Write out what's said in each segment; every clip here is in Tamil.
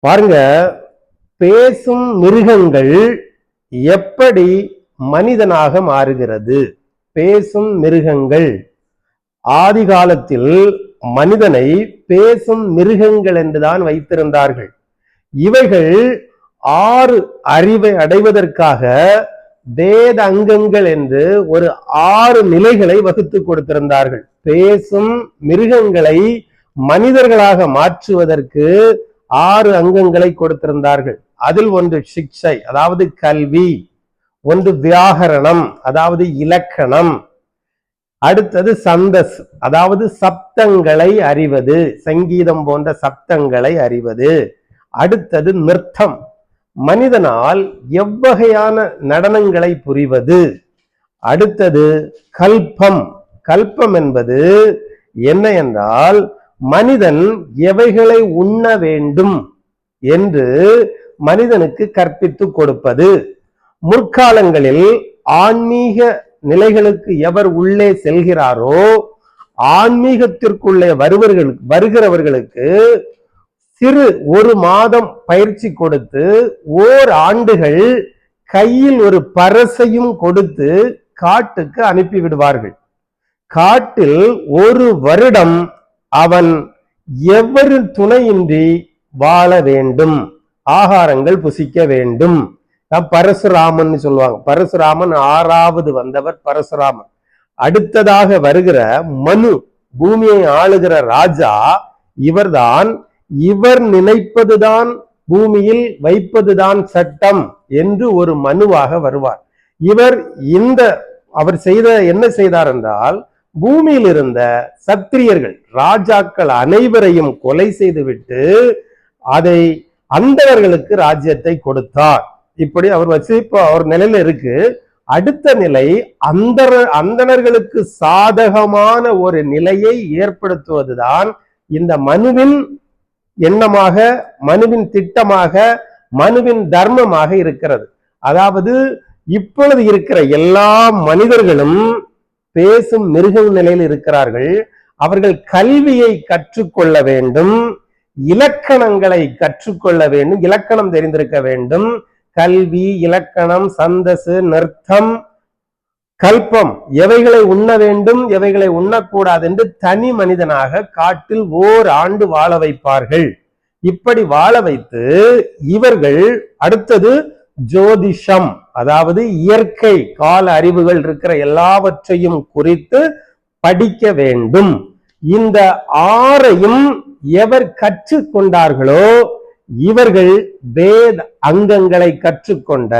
பாருங்க பேசும் மிருகங்கள் எப்படி மனிதனாக மாறுகிறது? பேசும் மிருகங்கள். ஆதி காலத்தில் மனிதனை பேசும் மிருகங்கள் என்றுதான் வைத்திருந்தார்கள். இவைகள் ஆறு அறிவை அடைவதற்காக வேத அங்கங்கள் என்று ஒரு ஆறு நிலைகளை வகுத்து கொடுத்திருந்தார்கள். பேசும் மிருகங்களை மனிதர்களாக மாற்றுவதற்கு ஆறு அங்கங்களை கொடுத்திருந்தார்கள். அதில் ஒன்று சிக்ஷை அதாவது கல்வி. ஒன்று வியாகரணம் அதாவது இலக்கணம். அடுத்தது சந்தஸ் அதாவது சப்தங்களை அறிவது. சங்கீதம் போன்ற சப்தங்களை அறிவது. அடுத்தது நிறுத்தம் மனிதனால் எவ்வகையான நடனங்களை புரிவது. அடுத்தது கல்பம் கல்பம் என்பது என்ன என்றால் மனிதன் எவைகளை உண்ண வேண்டும் என்று மனிதனுக்கு கற்பித்து கொடுப்பது. முற்காலங்களில் ஆன்மீக நிலைகளுக்கு எவர் உள்ளே செல்கிறாரோ ஆன்மீகத்திற்குள்ளே வருவர்கள் வருகிறவர்களுக்கு சிறு ஒரு மாதம் பயிற்சி கொடுத்து ஓர் ஆண்டுகள் கையில் ஒரு பரசையும் கொடுத்து காட்டுக்கு அனுப்பி விடுவார்கள் காட்டில் ஒரு வருடம் அவன் எவரு துணையின்றி வாழ வேண்டும். ஆகாரங்கள் புசிக்க வேண்டும். பரசுராமன் சொல்லுவாங்க. பரசுராமன் ஆறாவது வந்தவர் பரசுராமன். அடுத்ததாக வருகிற மனு பூமியை ஆளுகிற ராஜா இவர்தான். இவர் நினைப்பதுதான் பூமியில் வைப்பதுதான் சட்டம் என்று ஒரு மனுவாக வருவார். இவர் இந்த அவர் செய்த என்ன செய்தார் என்றால் பூமியில் இருந்த சத்திரியர்கள் ராஜாக்கள் அனைவரையும் கொலை செய்துவிட்டு அதை அந்தவர்களுக்கு ராஜ்யத்தை கொடுத்தார். இப்படி அவர் வச்சு இப்போ அவர் நிலையில இருக்கு. அடுத்த நிலை அந்த அந்தணர்களுக்கு சாதகமான ஒரு நிலையை ஏற்படுத்துவதுதான் இந்த மனுவின் எண்ணமாக மனுவின் திட்டமாக மனுவின் தர்மமாக இருக்கிறது. அதாவது இப்பொழுது இருக்கிற எல்லா மனிதர்களும் பேசும் மிருக நிலையில் இருக்கிறார்கள். அவர்கள் கல்வியை கற்றுக்கொள்ள வேண்டும். இலக்கணங்களை கற்றுக்கொள்ள வேண்டும். இலக்கணம் தெரிந்திருக்க வேண்டும். கல்வி இலக்கணம் சந்தசு நிறுத்தம் கல்பம் எவைகளை உண்ண வேண்டும் எவைகளை உண்ணக்கூடாது என்று தனி மனிதனாக காட்டில் ஓர் ஆண்டு வாழ வைப்பார்கள். இப்படி வாழ வைத்து இவர்கள் அடுத்தது ஜோதிஷம் அதாவது இயற்கை கால அறிவுகள் இருக்கிற எல்லாவற்றையும் குறித்து படிக்க வேண்டும். இந்த ஆறையும் எவர் கற்றுக்கொண்டார்களோ இவர்கள் வேத அங்கங்களை கற்றுக்கொண்ட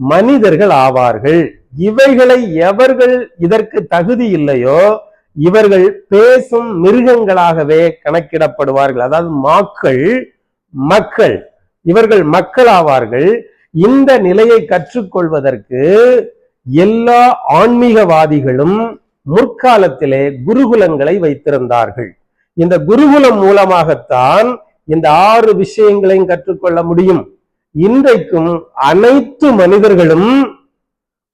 மனிதர்கள் ஆவார்கள். இவைகளை எவர்கள் இதற்கு தகுதி இல்லையோ இவர்கள் பேசும் மிருகங்களாகவே கணக்கிடப்படுவார்கள். அதாவது மாக்கள் மக்கள் இவர்கள் மக்கள் ஆவார்கள் இந்த நிலையை கற்றுக்கொள்வதற்கு எல்லா ஆன்மீகவாதிகளும் முற்காலத்திலே குருகுலங்களை வைத்திருந்தார்கள். இந்த குருகுலம் மூலமாகத்தான் இந்த ஆறு விஷயங்களையும் கற்றுக்கொள்ள முடியும். இன்றைக்கும் அனைத்து மனிதர்களும்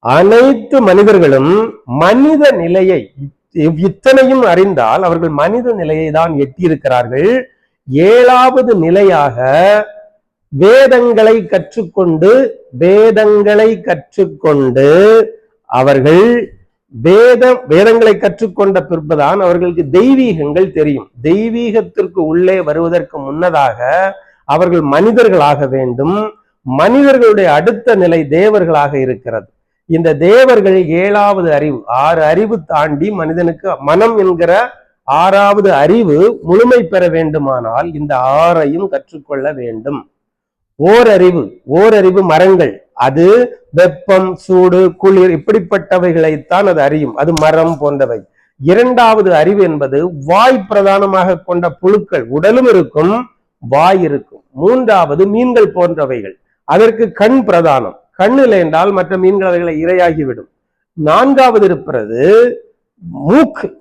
அனைத்து மனிதர்களும் மனித நிலையை இத்தனையும் அறிந்தால் அவர்கள் மனித நிலையை தான் எட்டியிருக்கிறார்கள். ஏழாவது நிலையாக வேதங்களை கற்றுக்கொண்டு வேதங்களை கற்றுக்கொண்டு அவர்கள் வேத வேதங்களை கற்றுக்கொண்ட பிற்பதான் அவர்களுக்கு தெய்வீகங்கள் தெரியும். தெய்வீகத்திற்கு உள்ளே வருவதற்கு முன்னதாக அவர்கள் மனிதர்களாக வேண்டும். மனிதர்களுடைய அடுத்த நிலை தேவர்களாக இருக்கிறது. இந்த தேவர்கள் ஏழாவது அறிவு ஆறு அறிவு தாண்டி மனிதனுக்கு மனம் என்கிற ஆறாவது அறிவு முழுமை பெற வேண்டுமானால் இந்த ஆறையும் கற்றுக்கொள்ள வேண்டும். ஓரறிவு ஓரறிவு மரங்கள். அது வெப்பம் சூடு குளிர் இப்படிப்பட்டவைகளைத்தான் அது அறியும். அது மரம் போன்றவை. இரண்டாவது அறிவு என்பது வாய் பிரதானமாக கொண்ட புழுக்கள். உடலும் இருக்கும் வாய் இருக்கும். மூன்றாவது மீன்கள் போன்றவைகள். அதற்கு கண் பிரதானம். கண் இல்லை என்றால் மற்ற மீன்கள் அவைகளை இரையாகிவிடும். நான்காவது இருப்பது மூக்கு.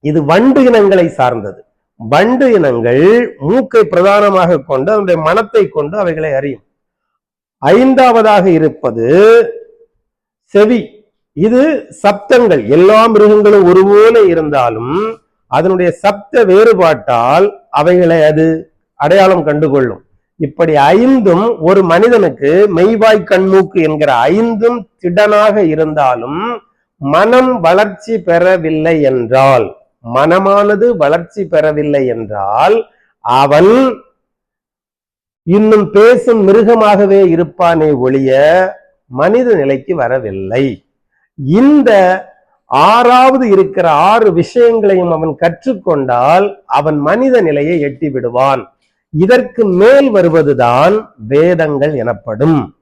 இது வண்டு இனங்களை சார்ந்தது. வண்டு இனங்கள் மூக்கை பிரதானமாக கொண்டு அதனுடைய மனத்தை கொண்டு அவைகளை அறியும். ஐந்தாவதாக இருப்பது செவி. இது சப்தங்கள். எல்லா மிருகங்களும் ஒருபோல இருந்தாலும் அதனுடைய சப்த வேறுபாட்டால் அவைகளை அது அடையாளம் கண்டுகொள்ளும். இப்படி ஐந்தும் ஒரு மனிதனுக்கு மெய்வாய் கண்மூக்கு என்கிற ஐந்தும் திடனாக இருந்தாலும் மனம் வளர்ச்சி பெறவில்லை என்றால் மனமானது வளர்ச்சி பெறவில்லை என்றால் அவன் இன்னும் பேசும் மிருகமாகவே இருப்பானே ஒழிய மனித நிலைக்கு வரவில்லை. இந்த ஆறாவது இருக்கிற ஆறு விஷயங்களையும் அவன் கற்றுக்கொண்டால் அவன் மனித நிலையை எட்டி விடுவான் இதற்கு மேல் வருவதுதான் வேதங்கள் எனப்படும்.